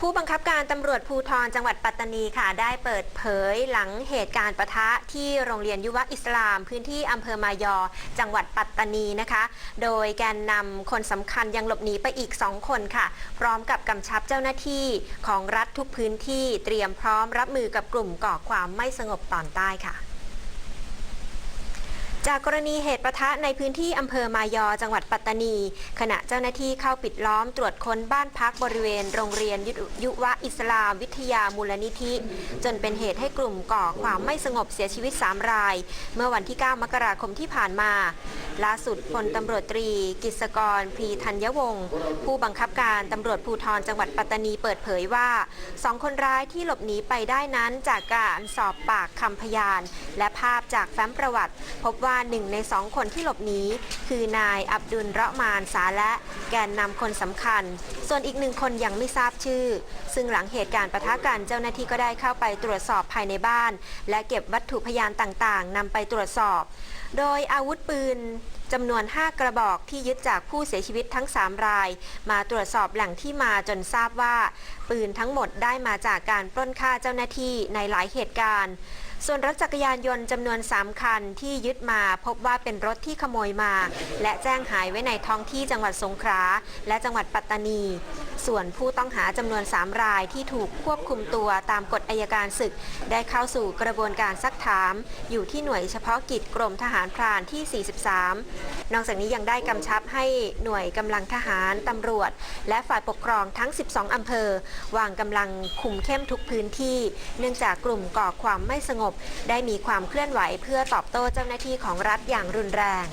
ผู้บังคับการตำรวจภูธรจังหวัดปัตตานีค่ะ ได้เปิดเผยหลังเหตุการณ์ปะทะที่โรงเรียนยุวอิสลาม พื้นที่อำเภอมายอ จังหวัดปัตตานีนะคะ โดยแกนนำคนสำคัญยังหลบหนีไปอีก 2 คนค่ะ พร้อมกับกำชับเจ้าหน้าที่ของรัฐทุกพื้นที่เตรียมพร้อมรับมือกับกลุ่มก่อความไม่สงบตอนใต้ค่ะ จากกรณีเหตุประทะในพื้นที่อำเภอมายอจังหวัดปัตตานี ขณะเจ้าหน้าที่เข้าปิดล้อมตรวจค้นบ้านพักบริเวณโรงเรียนยุยุวะอิสลามวิทยามูลนิธิ จนเป็นเหตุให้กลุ่มก่อความไม่สงบเสียชีวิต 3 ราย เมื่อวันที่ 9 มกราคมที่ผ่านมา ล่าสุดพลตำรวจตรี กิษกรพีธัญวงศ์ผู้บังคับการตำรวจภูธรจังหวัดปัตตานีเปิดเผยว่าสองคนร้ายที่หลบหนีไปได้นั้นจากการสอบปากคำพยาน และภาพจากแฟ้มประวัติ พบว่าหนึ่งในสองคนที่หลบหนีคือนายอับดุลเราะมานสาและแกนนำคนสำคัญ ส่วนอีกหนึ่งคนยังไม่ทราบชื่อ ซึ่งหลังเหตุการณ์ปะทะกันเจ้าหน้าที่ก็ได้เข้าไปตรวจสอบภายในบ้าน และเก็บวัตถุพยานต่างๆนำไปตรวจสอบ โดยอาวุธปืนจำนวน 5 กระบอกที่ยึดจากผู้เสียชีวิตทั้ง 3 ราย มาตรวจสอบแหล่งที่มาจนทราบว่า ปืนทั้งหมดได้มาจากการปล้นฆ่าเจ้าหน้าที่ในหลายเหตุการณ์ ส่วนรถจักรยานยนต์จำนวน 3 คันที่ยึดมาพบว่าเป็นรถที่ขโมยมา และแจ้งหายไว้ในท้องที่จังหวัดสงขลาและจังหวัดปัตตานี ส่วนผู้ต้องหาจำนวน 3 รายที่ถูกควบคุมตัวตามกฎอายการศึก ได้เข้าสู่กระบวนการซักถาม อยู่ที่หน่วยเฉพาะกิจกรมทหารพรานที่ 43 นอกจากนี้ยังได้กำชับให้หน่วยกำลังทหารตำรวจ และฝ่ายปกครองทั้ง 12 อำเภอ วางกำลังคุมเข้มทุกพื้นที่ เนื่องจากกลุ่มก่อความไม่สงบ ได้มีความเคลื่อนไหวเพื่อตอบโต้เจ้าหน้าที่ของรัฐอย่างรุนแรง